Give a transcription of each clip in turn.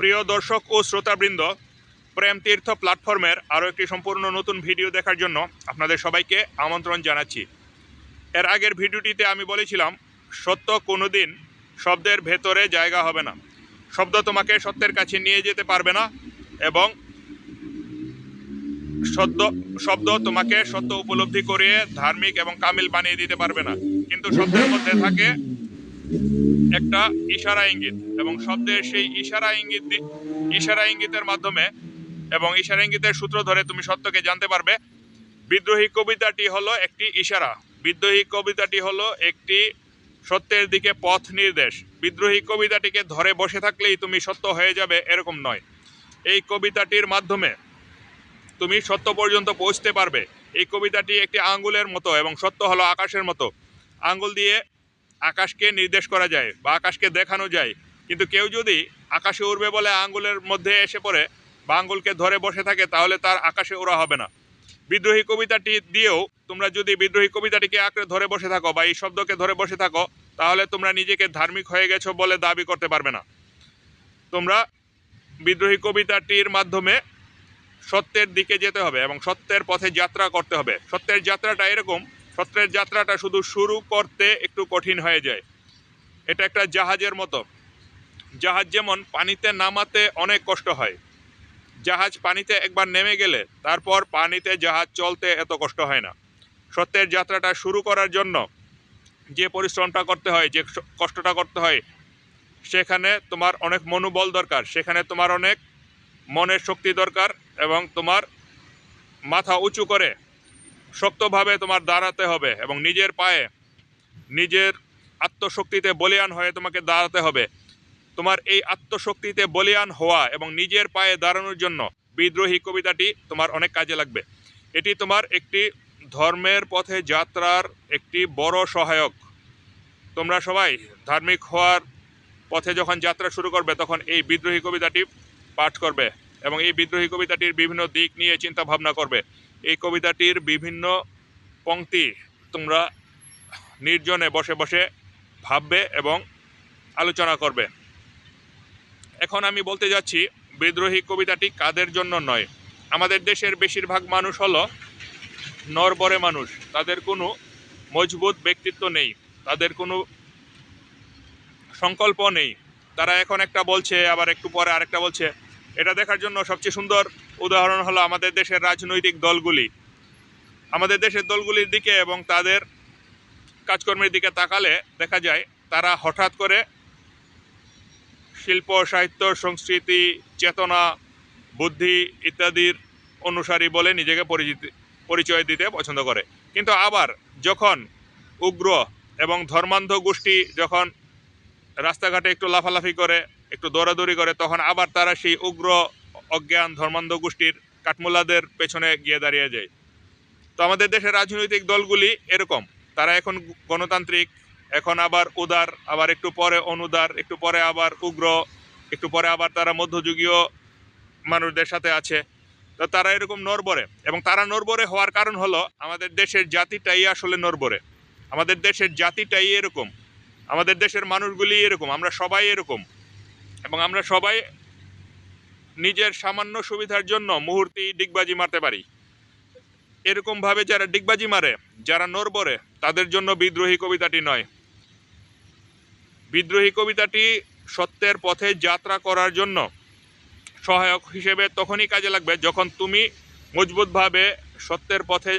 প্রিয় দর্শক ও শ্রোতাবৃন্দ, প্রেম তীর্থ প্ল্যাটফর্মের আরও একটি সম্পূর্ণ নতুন ভিডিও দেখার জন্য আপনাদের সবাইকে আমন্ত্রণ জানাচ্ছি। এর আগের ভিডিওটিতে আমি বলেছিলাম, সত্য কোনোদিন শব্দের ভেতরে জায়গা হবে না। শব্দ তোমাকে সত্যের কাছে নিয়ে যেতে পারবে না এবং সদ্য, শব্দ তোমাকে সত্য উপলব্ধি করিয়ে ধার্মিক এবং কামিল বানিয়ে দিতে পারবে না। কিন্তু শব্দের মধ্যে থাকে একটা ইশারা ইঙ্গিত এবং শব্দের সেই ইশারা ইঙ্গিত ইশারা ইঙ্গিতের মাধ্যমে এবং ইশারা ইঙ্গিতের সূত্র ধরে তুমি সত্যকে জানতে পারবে। বিদ্রোহী কবিতাটি হলো একটি ইশারা। বিদ্রোহী কবিতাটি হলো একটি সত্যের দিকে পথ নির্দেশ। বিদ্রোহী কবিতাটিকে ধরে বসে থাকলেই তুমি সত্য হয়ে যাবে এরকম নয়। এই কবিতাটির মাধ্যমে তুমি সত্য পর্যন্ত পৌঁছতে পারবে। এই কবিতাটি একটি আঙ্গুলের মতো এবং সত্য হলো আকাশের মতো। আঙ্গুল দিয়ে আকাশকে নির্দেশ করা যায় বা আকাশকে দেখানো যায়। কিন্তু কেউ যদি আকাশে উড়বে বলে আঙ্গুলের মধ্যে এসে পড়ে বা আঙ্গুলকে ধরে বসে থাকে, তাহলে তার আকাশে ওড়া হবে না। বিদ্রোহী কবিতাটি দিয়েও তোমরা যদি বিদ্রোহী কবিতাটিকে আঁকড়ে ধরে বসে থাকো বা এই শব্দকে ধরে বসে থাকো, তাহলে তোমরা নিজেকে ধার্মিক হয়ে গেছো বলে দাবি করতে পারবে না। তোমরা বিদ্রোহী কবিতাটির মাধ্যমে সত্যের দিকে যেতে হবে এবং সত্যের পথে যাত্রা করতে হবে। সত্যের যাত্রাটা এরকম সত্যের যাত্রাটা শুধু শুরু করতে একটু কঠিন হয়ে যায়। এটা একটা জাহাজের মতো। জাহাজ যেমন পানিতে নামাতে অনেক কষ্ট হয়। জাহাজ পানিতে একবার নেমে গেলে তারপর পানিতে জাহাজ চলতে এত কষ্ট হয় না। সত্যের যাত্রাটা শুরু করার জন্য যে পরিশ্রমটা করতে হয়, যে কষ্টটা করতে হয়, সেখানে তোমার অনেক মনোবল দরকার। সেখানে তোমার অনেক মনের শক্তি দরকার এবং তোমার মাথা উঁচু করে শক্তভাবে তোমার দাঁড়াতে হবে এবং নিজের পায়ে, নিজের আত্মশক্তিতে বলিয়ান হয়ে তোমাকে দাঁড়াতে হবে। তোমার এই আত্মশক্তিতে বলিয়ান হওয়া এবং নিজের পায়ে দাঁড়ানোর জন্য বিদ্রোহী কবিতাটি তোমার অনেক কাজে লাগবে। এটি তোমার একটি ধর্মের পথে যাত্রার একটি বড় সহায়ক। তোমরা সবাই ধার্মিক হওয়ার পথে যখন যাত্রা শুরু করবে, তখন এই বিদ্রোহী কবিতাটি পাঠ করবে এবং এই বিদ্রোহী কবিতাটির বিভিন্ন দিক নিয়ে চিন্তা ভাবনা করবে। এই কবিতাটির বিভিন্ন পংক্তি তোমরা নির্জনে বসে বসে ভাববে এবং আলোচনা করবে। এখন আমি বলতে যাচ্ছি, বিদ্রোহী কবিতাটি কাদের জন্য নয়? আমাদের দেশের বেশিরভাগ মানুষ হলো নরবরে মানুষ। তাদের কোনো মজবুত ব্যক্তিত্ব নেই। তাদের কোনো সংকল্প নেই। তারা এখন একটা বলছে, আবার একটু পরে আরেকটা বলছে। এটা দেখার জন্য সবচেয়ে সুন্দর উদাহরণ হলো আমাদের দেশের রাজনৈতিক দলগুলি। আমাদের দেশের দলগুলির দিকে এবং তাদের কাজকর্মের দিকে তাকালে দেখা যায় তারা হঠাৎ করে শিল্প, সাহিত্য, সংস্কৃতি, চেতনা, বুদ্ধি ইত্যাদির অনুসারী বলে নিজেকে পরিচিতি, পরিচয় দিতে পছন্দ করে। কিন্তু আবার যখন উগ্র এবং ধর্মান্ধ গোষ্ঠী যখন রাস্তাঘাটে একটু লাফালাফি করে একটু দৌড়াদৌড়ি করে, তখন আবার তারা সেই উগ্র অজ্ঞান ধর্মান্ধ গোষ্ঠীর কাঠমোল্লাদের পেছনে গিয়ে দাঁড়িয়ে যায়। তো আমাদের দেশের রাজনৈতিক দলগুলি এরকম। তারা এখন গণতান্ত্রিক, এখন আবার উদার, আবার একটু পরে অনুদার, একটু পরে আবার উগ্র, একটু পরে আবার তারা মধ্যযুগীয় মানুষদের সাথে আছে। তো তারা এরকম নরবরে এবং তারা নরবরে হওয়ার কারণ হলো আমাদের দেশের জাতিটাই আসলে নরবরে আমাদের দেশের জাতিটাই এরকম। আমাদের দেশের মানুষগুলি এরকম। আমরা সবাই এরকম। এবং আমরা সবাই নিজের সামান্য সুবিধার জন্য মুহূর্তেই ডিগবাজি মারতে পারি। এরকমভাবে যারা ডিগবাজি মারে, যারা নরবরে তাদের জন্য বিদ্রোহী কবিতাটি নয়। বিদ্রোহী কবিতাটি সত্যের পথে যাত্রা করার জন্য সহায়ক হিসেবে তখনই কাজে লাগবে যখন তুমি মজবুতভাবে সত্যের পথে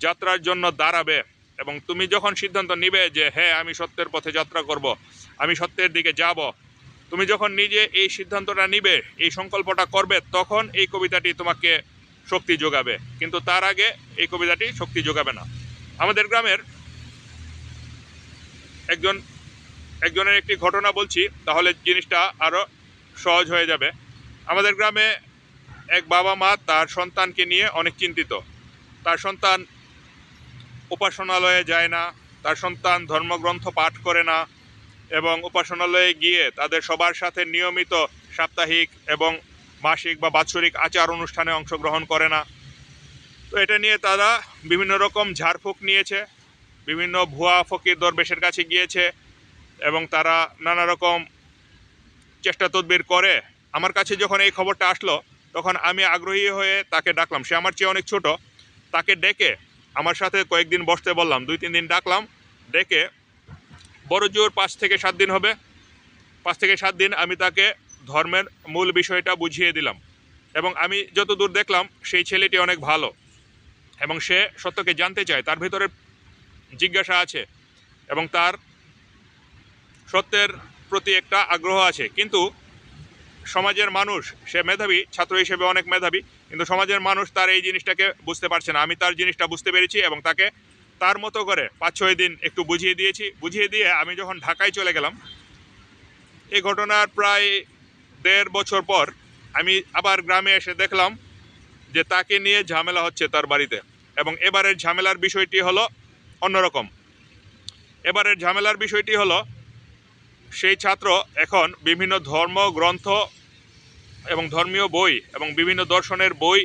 যাত্রার জন্য দাঁড়াবে এবং তুমি যখন সিদ্ধান্ত নিবে যে হ্যাঁ আমি সত্যের পথে যাত্রা করব, আমি সত্যের দিকে যাব তুমি যখন নিজে এই সিদ্ধান্তটা নিবে, এই সংকল্পটা করবে, তখন এই কবিতাটি তোমাকে শক্তি যোগাবে। কিন্তু তার আগে এই কবিতাটি শক্তি যোগাবে না। আমাদের গ্রামের একজন, একজনের একটি ঘটনা বলছি, তাহলে জিনিসটা আরও সহজ হয়ে যাবে। আমাদের গ্রামে এক বাবা মা তার সন্তানকে নিয়ে অনেক চিন্তিত। তার সন্তান উপাসনালয়ে যায় না, তার সন্তান ধর্মগ্রন্থ পাঠ করে না এবং উপাসনালয়ে গিয়ে তাদের সবার সাথে নিয়মিত সাপ্তাহিক এবং মাসিক বা বাৎসরিক আচার অনুষ্ঠানে অংশগ্রহণ করে না। তো এটা নিয়ে তারা বিভিন্ন রকম ঝাড়ফুঁক নিয়েছে, বিভিন্ন ভুয়া ফকির দরবেশের কাছে গিয়েছে এবং তারা নানা রকম চেষ্টা তদবির করে। আমার কাছে যখন এই খবরটা আসলো, তখন আমি আগ্রহী হয়ে তাকে ডাকলাম। সে আমার চেয়ে অনেক ছোট, তাকে ডেকে আমার সাথে কয়েকদিন বসতে বললাম দুই তিন দিন ডাকলাম, ডেকে বড় জোর পাঁচ থেকে সাত দিন হবে। পাঁচ থেকে সাত দিন আমি তাকে ধর্মের মূল বিষয়টা বুঝিয়ে দিলাম। এবং আমি যতদূর দেখলাম, সেই ছেলেটি অনেক ভালো। এবং সে সত্যকে জানতে চায়, তার ভিতরে জিজ্ঞাসা আছে। এবং তার সত্যের প্রতি একটা আগ্রহ আছে। কিন্তু সমাজের মানুষ, সে মেধাবী, ছাত্র হিসেবে অনেক মেধাবী, কিন্তু সমাজের মানুষ তার এই জিনিসটাকে বুঝতে পারছে না। আমি তার জিনিসটা বুঝতে পেরেছি এবং তাকে তার মতো করে পাঁচ ছয় দিন একটু বুঝিয়ে দিয়েছি। বুঝিয়ে দিয়ে আমি যখন ঢাকায় চলে গেলাম এই ঘটনার প্রায় দেড় বছর পর আমি আবার গ্রামে এসে দেখলাম যে তাকে নিয়ে ঝামেলা হচ্ছে তার বাড়িতে এবং এবারের ঝামেলার বিষয়টি হলো অন্যরকম। এবারের ঝামেলার বিষয়টি হলো সেই ছাত্র এখন বিভিন্ন ধর্ম, গ্রন্থ এবং ধর্মীয় বই এবং বিভিন্ন দর্শনের বই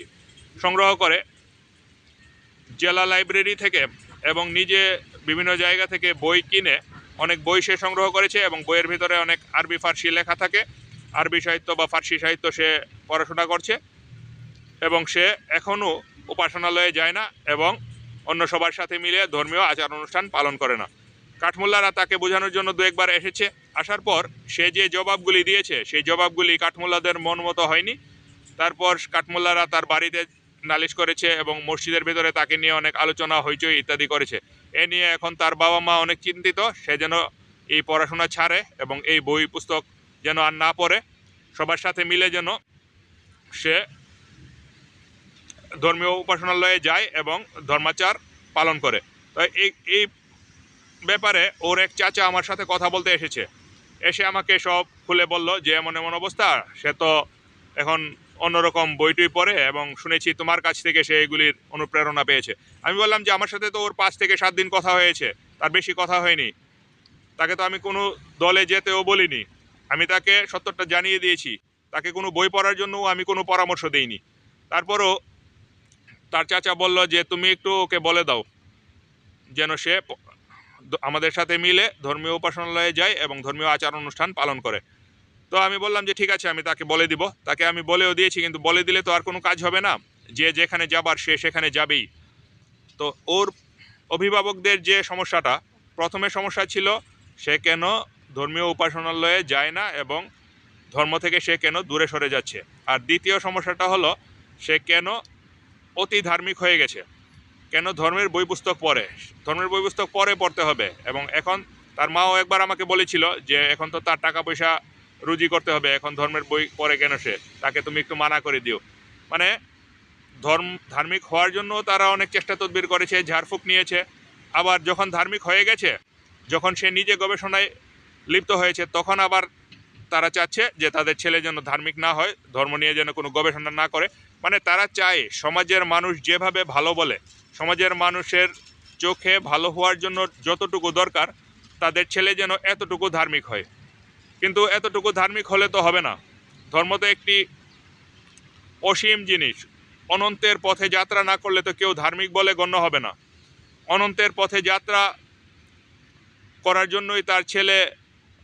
সংগ্রহ করে জেলা লাইব্রেরি থেকে এবং নিজে বিভিন্ন জায়গা থেকে বই কিনে অনেক বই সে সংগ্রহ করেছে এবং বইয়ের ভিতরে অনেক আরবি ফার্সি লেখা থাকে। আরবি সাহিত্য বা ফার্সি সাহিত্য সে পড়াশোনা করছে এবং সে এখনও উপাসনালয়ে যায় না এবং অন্য সবার সাথে মিলে ধর্মীয় আচার অনুষ্ঠান পালন করে না। কাঠমোল্লারা তাকে বোঝানোর জন্য দু একবার এসেছে। আসার পর সে যে জবাবগুলি দিয়েছে, সেই জবাবগুলি কাঠমোল্লাদের মন মতো হয়নি। তারপর কাঠমোল্লারা তার বাড়িতে নালিশ করেছে এবং মসজিদের ভিতরে তাকে নিয়ে অনেক আলোচনা, হইচই ইত্যাদি করেছে। এ নিয়ে এখন তার বাবা মা অনেক চিন্তিত, সে যেন এই পড়াশোনা ছাড়ে এবং এই বই পুস্তক যেন আর না পড়ে। সবার সাথে মিলে যেন সে ধর্মীয় উপাসনালয়ে যায় এবং ধর্মাচার পালন করে। তো এই এই ব্যাপারে ওর এক চাচা আমার সাথে কথা বলতে এসেছে। এসে আমাকে সব খুলে বলল যে, এমন এমন অবস্থা, সে তো এখন অন্যরকম বইটই পড়ে এবং শুনেছি তোমার কাছ থেকে সে এগুলির অনুপ্রেরণা পেয়েছে। আমি বললাম যে, আমার সাথে তো ওর পাঁচ থেকে সাত দিন কথা হয়েছে, তার বেশি কথা হয়নি। তাকে তো আমি কোনো দলে যেতেও বলিনি। আমি তাকে সত্যটা জানিয়ে দিয়েছি। তাকে কোনো বই পড়ার জন্যও আমি কোনো পরামর্শ দিইনি। তারপরও তার চাচা বলল যে, তুমি একটু ওকে বলে দাও, যেন সে আমাদের সাথে মিলে ধর্মীয় উপাসনালয়ে যায় এবং ধর্মীয় আচার অনুষ্ঠান পালন করে। তো আমি বললাম যে, ঠিক আছে, আমি তাকে বলে দিব। তাকে আমি বলেও দিয়েছি, কিন্তু বলে দিলে তো আর কোনো কাজ হবে না। যে যেখানে যাবার, সে সেখানে যাবেই। তো ওর অভিভাবকদের যে সমস্যাটা, প্রথমে সমস্যা ছিল সে কেন ধর্মীয় উপাসনালয়ে যায় না এবং ধর্ম থেকে সে কেন দূরে সরে যাচ্ছে? আর দ্বিতীয় সমস্যাটা হলো সে কেন অতি ধার্মিক হয়ে গেছে? কেন ধর্মের বই পুস্তক পড়ে? ধর্মের বই পুস্তক পরে পড়তে হবে। এবং এখন তার মাও একবার আমাকে বলেছিল যে, এখন তো তার টাকা পয়সা রুজি করতে হবে, এখন ধর্মের বই পড়ে কেন সে? তাকে তুমি একটু মানা করে দিও। মানে ধর্ম, ধার্মিক হওয়ার জন্য তারা অনেক চেষ্টা তদবির করেছে, ঝাড়ফুঁক নিয়েছে। আবার যখন ধার্মিক হয়ে গেছে, যখন সে নিজে গবেষণায় লিপ্ত হয়েছে, তখন আবার তারা চাচ্ছে যে তাদের ছেলে যেন ধার্মিক না হয়, ধর্ম নিয়ে যেন কোনো গবেষণা না করে। মানে তারা চায় সমাজের মানুষ যেভাবে ভালো বলে, সমাজের মানুষের চোখে ভালো হওয়ার জন্য যতটুকু দরকার, তাদের ছেলে যেন এতটুকু ধার্মিক হয়। কিন্তু এতটুকু ধার্মিক হলে তো হবে না। ধর্ম তো একটি অসীম জিনিস। অনন্তের পথে যাত্রা না করলে তো কেউ ধার্মিক বলে গণ্য হবে না। অনন্তের পথে যাত্রা করার জন্যই তার ছেলে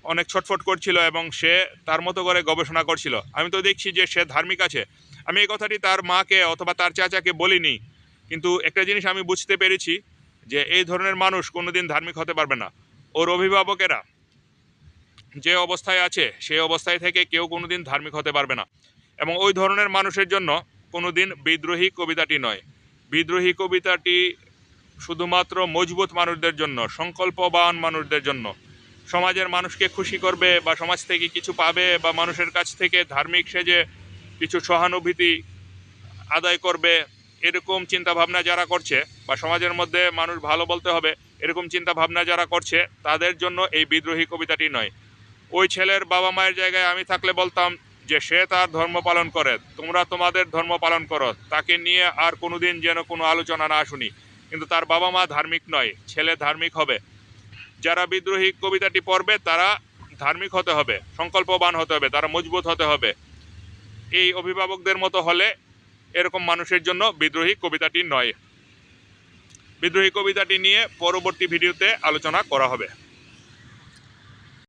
অনেক ছটফট করছিল এবং সে তার মতো করে গবেষণা করছিল। আমি তো দেখছি যে সে ধার্মিক আছে। আমি এই কথাটি তার মাকে অথবা তার চাচাকে বলিনি। কিন্তু একটা জিনিস আমি বুঝতে পেরেছি যে এই ধরনের মানুষ কোনোদিন ধার্মিক হতে পারবে না। ওর অভিভাবকেরা যে অবস্থায় আছে, সেই অবস্থায় থেকে কেউ কোনো দিন ধার্মিক হতে পারবে না। এবং ওই ধরনের মানুষের জন্য কোনো দিন বিদ্রোহী কবিতাটি নয়। বিদ্রোহী কবিতাটি শুধুমাত্র মজবুত মানুষদের জন্য, সংকল্পবান মানুষদের জন্য। সমাজের মানুষকে খুশি করবে বা সমাজ থেকে কিছু পাবে বা মানুষের কাছ থেকে ধার্মিক সেজে কিছু সহানুভূতি আদায় করবে, এরকম চিন্তা ভাবনা যারা করছে বা সমাজের মধ্যে মানুষ ভালো বলতে হবে, এরকম চিন্তা ভাবনা যারা করছে, তাদের জন্য এই বিদ্রোহী কবিতাটি নয়। ওই ছেলের বাবা মায়ের জায়গায় আমি থাকলে বলতাম যে সে তার ধর্ম পালন করে, তোমরা তোমাদের ধর্ম পালন করো, তাকে নিয়ে আর কোনোদিন যেন কোনো আলোচনা না শুনি। কিন্তু তার বাবা মা ধার্মিক নয়, ছেলে ধার্মিক হবে। যারা বিদ্রোহী কবিতাটি পড়বে, তারা ধার্মিক হতে হবে, সংকল্পবান হতে হবে, তারা মজবুত হতে হবে। এই অভিভাবকদের মতো হলে এরকম মানুষের জন্য বিদ্রোহী কবিতাটি নয়। বিদ্রোহী কবিতাটি নিয়ে পরবর্তী ভিডিওতে আলোচনা করা হবে।